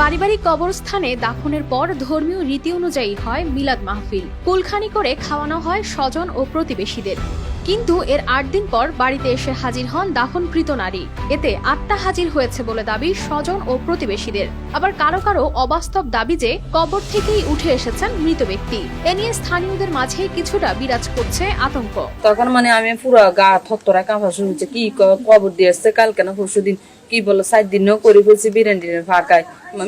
পারিবারিক কবরস্থানে দাফনের পর ধর্মীয় রীতি অনুযায়ী হয় মিলাদ মাহফিল। কুলখানি করে খাওয়ানো হয় স্বজন ও প্রতিবেশীদের। কিন্তু এর আট দিন পর বাড়িতে এসে হাজির হন দাফনকৃত নারী। এতে আত্মা হাজির হয়েছে বলে দাবি স্বজন ও প্রতিবেশীদের। আবার কারও কারও অবাস্তব দাবি যে কবর থেকেই উঠে এসেছেন মৃত ব্যক্তি। এ নিয়ে স্থানীয়দের মাঝে কিছুটা বিরাজ করছে আতঙ্ক। তখন মানে আমি পুরো গা থত্তরা কাঁপা হচ্ছে কি কবর দিয়ে আসছে কালকে না পরশু দিন কি বলো সাত দিনও করে ফেলছি বিরিয়ানির ফাঁকায়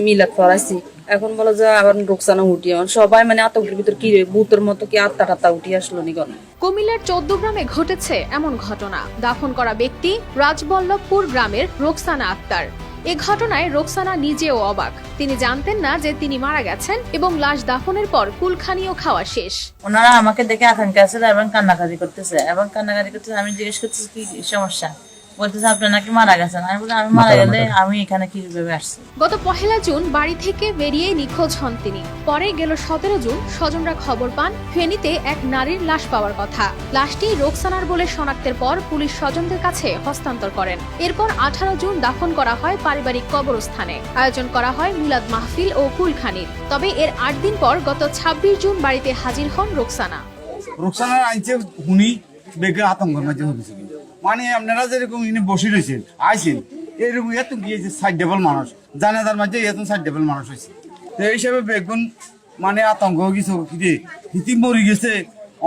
মিলাদ পড়াইছি। এখন বলো যে আবার রোকসানা উঠি আমার সবাই মানে আতঙ্কের ভিতর কি রে মতো কি আত্মা টাত্তা উঠি আসলো নিগন কুমিল্লার চোদ্দ গ্রামে ঘটেছে এমন ঘটনা। দাফন করা ব্যক্তি রাজবল্লভপুর গ্রামের রোকসানা আক্তার। এ ঘটনায় রোকসানা নিজেও অবাক। তিনি জানতেন না যে তিনি মারা গেছেন এবং লাশ দাফনের পর কুলখানিও খাওয়া শেষ। ওনারা আমাকে দেখে আতঙ্কে আছে এবং কান্নাকাটি করতেছে। এবং কান্নাকাটি করতেছে আমি জিজ্ঞেস করতেছি কি সমস্যা? বলতেছে আপনি নাকি মারা গেছেন? আমি বলি আমি মারা গেলে আমি এখানে কীভাবে আসছি? গত পহেলা জুন বাড়ি থেকে বেরিয়ে নিখোঁজ হন তিনি। পরে গেল সতেরো জুন স্বজনরা খবর পান ফেনীতে এক নারীর লাশ পাওয়ার কথা। লাশটি রোকসানার বলে শনাক্তের পর পুলিশ স্বজনদের কাছে হস্তান্তর করেন। এরপর আঠারো জুন দাফন করা হয় পারিবারিক কবরস্থানে। আয়োজন করা হয় মিলাদ মাহফিল ও কুলখানির। তবে এর আট দিন পর গত ছাব্বিশ জুন বাড়িতে হাজির হন রোকসানা। রোকসানার আইনছে শুনি বেগে আতঙ্কের মাঝে হয়েছে। মানে আপনারা যেরকম ইনি বসে রয়েছেন, আইছেন, এরকম এত গিয়েছে সাইড ডেবল মানুষ। জানাজার মাঝে এত সাইড ডেবল মানুষ হয়েছে। তো এই হিসাবে বেগুন মানে আতঙ্ক কিছু হিতি মরি গেছে।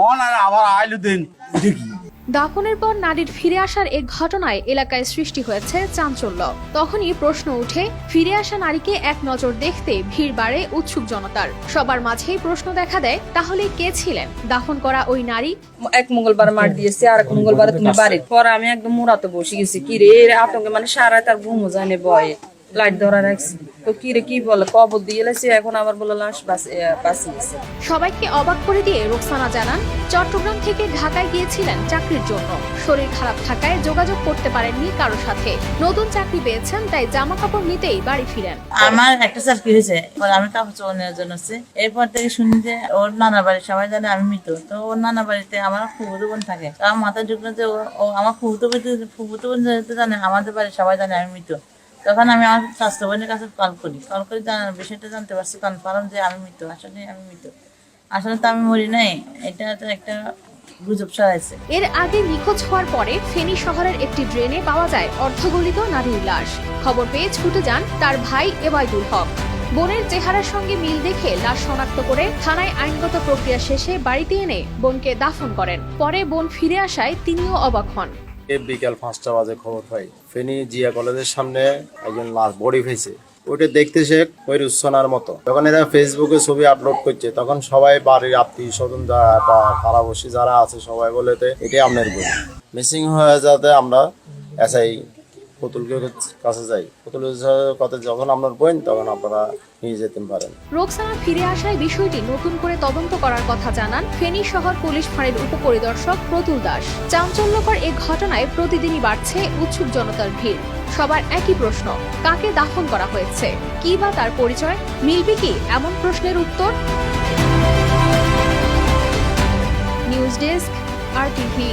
অন আর আবার আইলো দেন দেখি দাফনের পর নারীর ফিরে আসার এক ঘটনায় এলাকায় সৃষ্টি হয়েছে চাঞ্চল্য। তখনই প্রশ্ন উঠে, ফিরে আসা নারীকে এক নজর দেখতে ভিড় বাড়ে উৎসুক জনতার। সবার মাঝেই প্রশ্ন দেখা দেয়, তাহলে কে ছিলেন? দাফন করা ওই নারী? এক মঙ্গলবার মার দিয়েছে আর এক মঙ্গলবার তুমি বাড়ির। পরে আমি একদম মুরাতে বসে গেছি। কি রে আতঙ্কে মানে সারা তার ঘুমো জানে বয়ে লাইট ধরা রাখছি। তো কি রে কি বলে? কবর দিয়ে এলেছি এখন আবার বলে লাশ বাঁচি গেছে। সবাইকে অবাক করে দিয়ে রোকসানা জানান চট্টগ্রাম থেকে ঢাকায় গিয়েছিলেন চাকরির জন্য। শরীর খারাপ থাকায় যোগাযোগ করতে পারেননি কারও সাথে। নতুন চাকরি পেয়েছেন তাই জামা কাপড় নিতেই বাড়ি ফিরেন। আমার একটা চাকরি হয়েছে আমি কাপড় চোপড় নেওয়ার জন্য আসছি। এরপর থেকে শুনি যে ওর নানা বাড়ির সবাই জানে আমি মৃত। তো ওর নানা বাড়িতে আমার ফুফুতো বোন থাকে। আমার মাথায় ঢুকলো যে ও- আমার ফুফুতো বোন ফুফুতো বোন জানে আমাদের বাড়ির সবাই জানে আমি মৃত। তখন আমি আমার স্বাস্থ্য বোনের কাছে কল করি। কল করে বিষয়টা জানতে পারছি কনফার্ম যে আমি মৃত, আসলে আমি মৃত। আসলে তো আমি মরি নাই, এটা তো একটা এর আগে নিখোঁজ হওয়ার পরে ফেনী শহরের একটি ড্রেনে পাওয়া যায় অর্ধগলিত নারীর লাশ। খবর পেয়ে ছুটে যান তার ভাই এবায়দুল হক। বোনের চেহারার সঙ্গে মিল দেখে লাশ শনাক্ত করে থানায় আইনগত প্রক্রিয়া শেষে বাড়িতে এনে বোনকে দাফন করেন। পরে বোন ফিরে আসায় তিনিও অবাক হন। বিকাল পাঁচটা বাজে খবর পাই। ফেনী জিয়া কলেজের সামনে একজন লাশ বডি ফেছে ওইটা দেখতে সে ওই রুসনার মতো। যখন এরা ফেসবুকে ছবি আপলোড করছে, তখন সবাই বাড়ির আত্মীয় স্বজন যারা বা যারা আছে সবাই বলেছে এটাই আপনার বই মিসিং হয়ে যাতে আমরা এসআই কাছে যাই। পুতুলের যখন আপনার বই তখন আপনারা নিয়ে যেতে পারেন। রোকসানা ফিরে আসায় বিষয়টি নতুন করে তদন্ত করার কথা জানান ফেনী শহর পুলিশ ফাঁড়ির উপপরিদর্শক প্রতুল দাস। চাঞ্চল্যকর এ ঘটনায় প্রতিদিনই বাড়ছে উৎসুক জনতার ভিড়। সবার একই প্রশ্ন, কাকে দাফন করা হয়েছে? কি বা তার পরিচয়? মিলবে কি এমন প্রশ্নের উত্তর? নিউজ ডেস্ক, আর টিভি